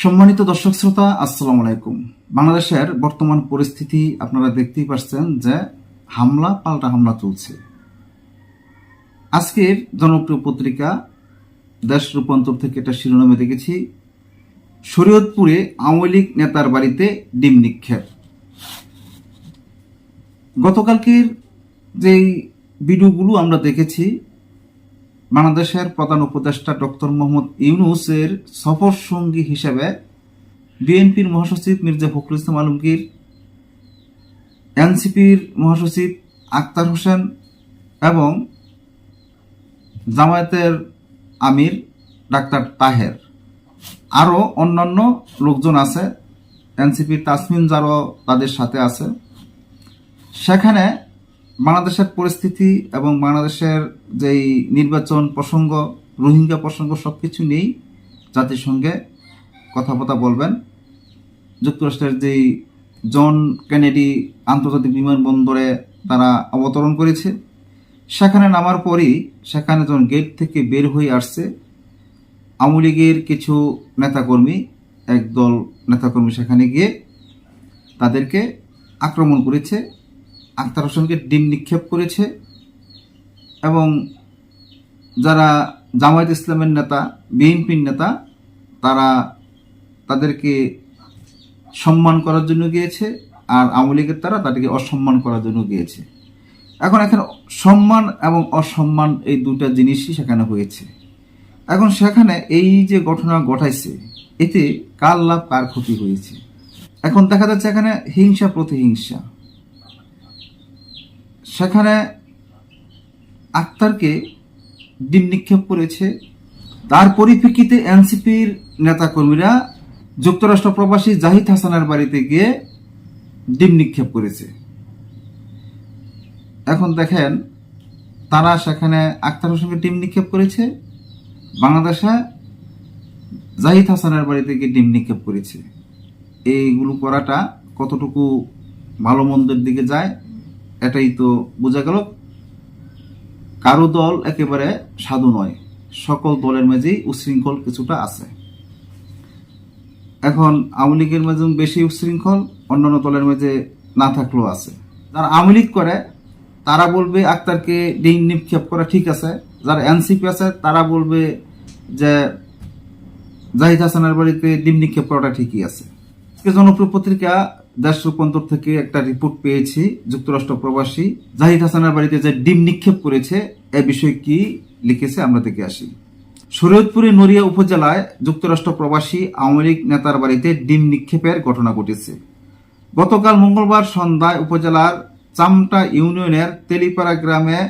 সম্মানিত দর্শক শ্রোতা, আসসালামু আলাইকুম। বাংলাদেশের বর্তমান পরিস্থিতি আপনারা দেখতেই পাচ্ছেন যে হামলা, পাল্টা হামলা চলছে। আজকের জনপ্রিয় পত্রিকা, দেশ রূপান্তর থেকে একটা শিরোনামে দেখেছি, শরীয়তপুরে আওয়ামী লীগ নেতার বাড়িতে ডিম নিক্ষেপ। গতকালকের যেই ভিডিওগুলো আমরা দেখেছি বাংলাদেশের প্রধান উপদেষ্টা ডক্টর মোহাম্মদ ইউনুসের সফর সঙ্গী হিসেবে বিএনপির মহাসচিব মির্জা ফখরুল ইসলাম আলমগীর, এনসিপির মহাসচিব আক্তার হোসেন এবং জামায়াতের আমির ডাক্তার তাহের। আরও অন্যান্য লোকজন আছে, এনসিপির তাসমিন জারও তাদের সাথে আছে। সেখানে বাংলাদেশের পরিস্থিতি এবং বাংলাদেশের যেই নির্বাচন প্রসঙ্গ, রোহিঙ্গা প্রসঙ্গ সব কিছু নিয়েই জাতিসংঘে কথাবার্তা বলবেন। যুক্তরাষ্ট্রের যেই জন কেনেডি আন্তর্জাতিক বিমানবন্দরে তারা অবতরণ করেছে, সেখানে নামার পরই সেখানে যখন গেট থেকে বের হয়ে আসছে আওয়ামী লীগের কিছু নেতাকর্মী, একদল নেতাকর্মী সেখানে গিয়ে তাদেরকে আক্রমণ করেছে। আক্তার হোসেনকে ডিম নিক্ষেপ করেছে এবং যারা জামায়াত ইসলামের নেতা, বিএনপির নেতা, তারা তাদেরকে সম্মান করার জন্য গিয়েছে আর আওয়ামী লীগের তারা তাদেরকে অসম্মান করার জন্য গিয়েছে। এখন এখানে সম্মান এবং অসম্মান এই দুটা জিনিসই সেখানে হয়েছে। এখন সেখানে এই যে ঘটনা ঘটাইছে, এতে কার লাভ, কার ক্ষতি হয়েছে? এখন দেখা যাচ্ছে এখানে হিংসা প্রতিহিংসা। সেখানে আক্তারকে ডিম নিক্ষেপ করেছে। তার পরিপ্রেক্ষিতে এনসিপির নেতাকর্মীরা যুক্তরাষ্ট্র প্রবাসী জাহিদ হাসানের বাড়িতে গিয়ে ডিম নিক্ষেপ করেছে। এখন দেখেন, তারা সেখানে আক্তার হোসেনকে ডিম নিক্ষেপ করেছে। বাংলাদেশে জাহিদ হাসানের বাড়িতে গিয়ে ডিম নিক্ষেপ করেছে। এইগুলো করাটা কতটুকু ভালো মন্দের দিকে যায় এটাই তো বোঝা গেল। কারও দল একেবারে সাধু নয়, সকল দলের মাঝেই উশৃঙ্খল কিছুটা আছে। এখন আওয়ামী লীগের মাঝে বেশি উশৃঙ্খল, অন্যান্য দলের মাঝে না থাকলেও আছে। যারা আওয়ামী লীগ করে, তারা বলবে আক্তারকে ডিম নিক্ষেপ করা ঠিক আছে। যারা এনসিপি আছে, তারা বলবে যে জাহিদ হাসানের বাড়িতে ডিম নিক্ষেপ করাটা ঠিকই আছে। জনপ্রিয় পত্রিকা দেশ রূপান্তর থেকে একটা রিপোর্ট পেয়েছি যুক্তরাষ্ট্র প্রবাসী। জাহিদ হাসানের বাড়িতে যে ডিম নিক্ষেপ করেছে, এ বিষয়ে কি লিখেছে আমরা দেখে আসি। শরীয়তপুরে নড়িয়া উপজেলায় যুক্তরাষ্ট্র প্রবাসী আওয়ামী লীগ নেতার বাড়িতে ডিম নিক্ষেপের ঘটনা ঘটেছে। গতকাল মঙ্গলবার সন্ধ্যায় উপজেলার চামটা ইউনিয়নের তেলিপাড়া গ্রামে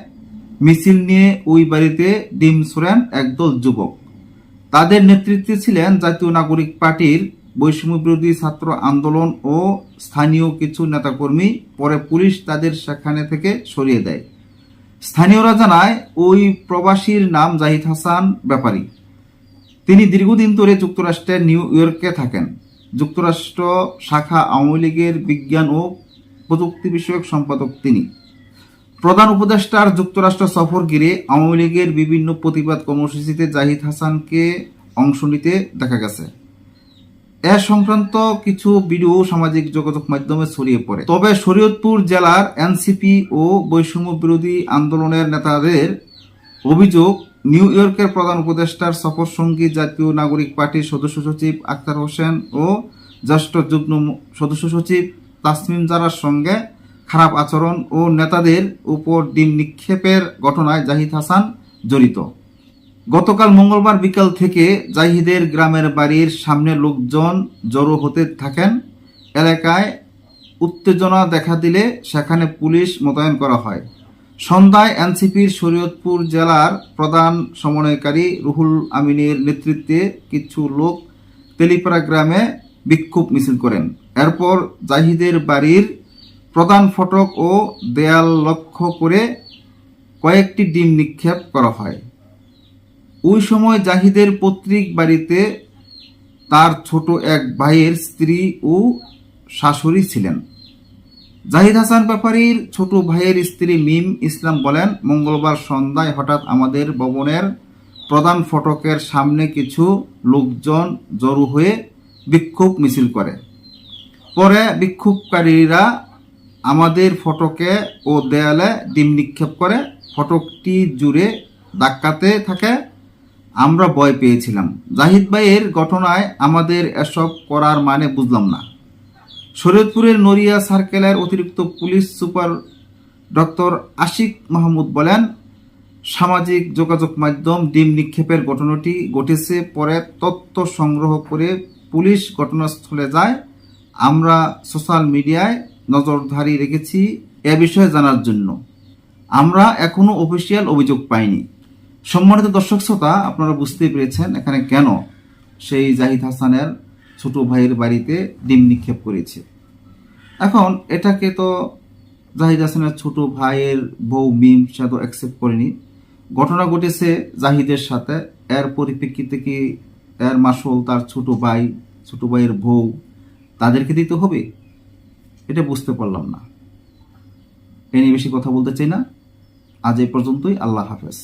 মিছিল নিয়ে ওই বাড়িতে ডিম ছোড়েন একদল যুবক। তাদের নেতৃত্বে ছিলেন জাতীয় নাগরিক পার্টির বৈষম্য বিরোধী ছাত্র আন্দোলন ও স্থানীয় কিছু নেতাকর্মী পরে পুলিশ তাদের সেখানে থেকে সরিয়ে দেয়। স্থানীয়রা জানায়, ওই প্রবাসীর নাম জাহিদ হাসান ব্যাপারী। তিনি দীর্ঘদিন ধরে যুক্তরাষ্ট্রের নিউ ইয়র্কে থাকেন। যুক্তরাষ্ট্র শাখা আওয়ামী লীগের বিজ্ঞান ও প্রযুক্তি বিষয়ক সম্পাদক তিনি। প্রধান উপদেষ্টার যুক্তরাষ্ট্র সফর ঘিরে আওয়ামী লীগের বিভিন্ন প্রতিবাদ কর্মসূচিতে জাহিদ হাসানকে অংশ নিতে দেখা গেছে। এ সংক্রান্ত কিছু ভিডিও সামাজিক যোগাযোগ মাধ্যমে ছড়িয়ে পড়ে। তবে শরীয়তপুর জেলার এনসিপি ও বৈষম্য বিরোধী আন্দোলনের নেতাদের অভিযোগ, নিউ ইয়র্কের প্রধান উপদেষ্টার সফর সঙ্গী জাতীয় নাগরিক পার্টির সদস্য সচিব আক্তার হোসেন ও জ্যেষ্ঠ যুগ্ম সদস্য সচিব তাসমিম জারার সঙ্গে খারাপ আচরণ ও নেতাদের উপর ডিম নিক্ষেপের ঘটনায় জাহিদ হাসান জড়িত। গতকাল মঙ্গলবার বিকাল থেকে জাহিদের গ্রামের বাড়ির সামনে লোকজন জড়ো হতে থাকেন। এলাকায় উত্তেজনা দেখা দিলে সেখানে পুলিশ মোতায়েন করা হয়। সন্ধ্যায় এনসিপির শরীয়তপুর জেলার প্রধান সমন্বয়কারী রুহুল আমিনের নেতৃত্বে কিছু লোক তেলিপাড়া গ্রামে বিক্ষোভ মিছিল করেন। এরপর জাহিদের বাড়ির প্রধান ফটক ও দেয়াল লক্ষ্য করে কয়েকটি ডিম নিক্ষেপ করা হয়। ওই সময় জাহিদের পৈতৃক বাড়িতে তার ছোট এক ভাইয়ের স্ত্রী ও শাশুড়ি ছিলেন। জাহিদ হাসান ব্যাপারীর ছোট ভাইয়ের স্ত্রী মিম ইসলাম বলেন, মঙ্গলবার সন্ধ্যায় হঠাৎ আমাদের ভবনের প্রধান ফটকের সামনে কিছু লোকজন জড়ো হয়ে বিক্ষোভ মিছিল করে। পরে বিক্ষোভকারীরা আমাদের ফটকে ও দেয়ালে ডিম নিক্ষেপ করে। ফটকটি জুড়ে ধাক্কাতে থাকে। আমরা ভয় পেয়েছিলাম। জাহিদ ভাইয়ের ঘটনায় আমাদের এসব করার মানে বুঝলাম না। শরীয়তপুরের নড়িয়া সার্কেলের অতিরিক্ত police super doctor Ashiq Mahmud বলেন, সামাজিক যোগাযোগ মাধ্যম ডিম নিক্ষেপের ঘটনাটি ঘটেছে পরে তথ্য সংগ্রহ করে পুলিশ ঘটনাস্থলে যায়। আমরা সোশ্যাল মিডিয়ায় নজরদারি রেখেছি এ বিষয়ে জানার জন্য। আমরা এখনও অফিসিয়াল অভিযোগ পাইনি। সম্মানিত দর্শক শ্রোতা, আপনারা বুঝতে পেরেছেন এখানে কেন সেই জাহিদ হাসানের ছোট ভাইয়ের বাড়িতে ডিম নিক্ষেপ করেছে। এখন এটাকে তো জাহিদ হাসানের ছোট ভাইয়ের বউ মিম সে তো অ্যাকসেপ্ট করেনি। ঘটনা ঘটেছে জাহিদের সাথে। এর পরিপ্রেক্ষিতে কি এর মাসল তার ছোট ভাই, ছোট ভাইয়ের বউ তাদেরকে দিতে হবে? এটা বুঝতে পারলাম না। এ নিয়ে বেশি কথা বলতে চাই না। আজ এই পর্যন্তই। আল্লাহ হাফেজ।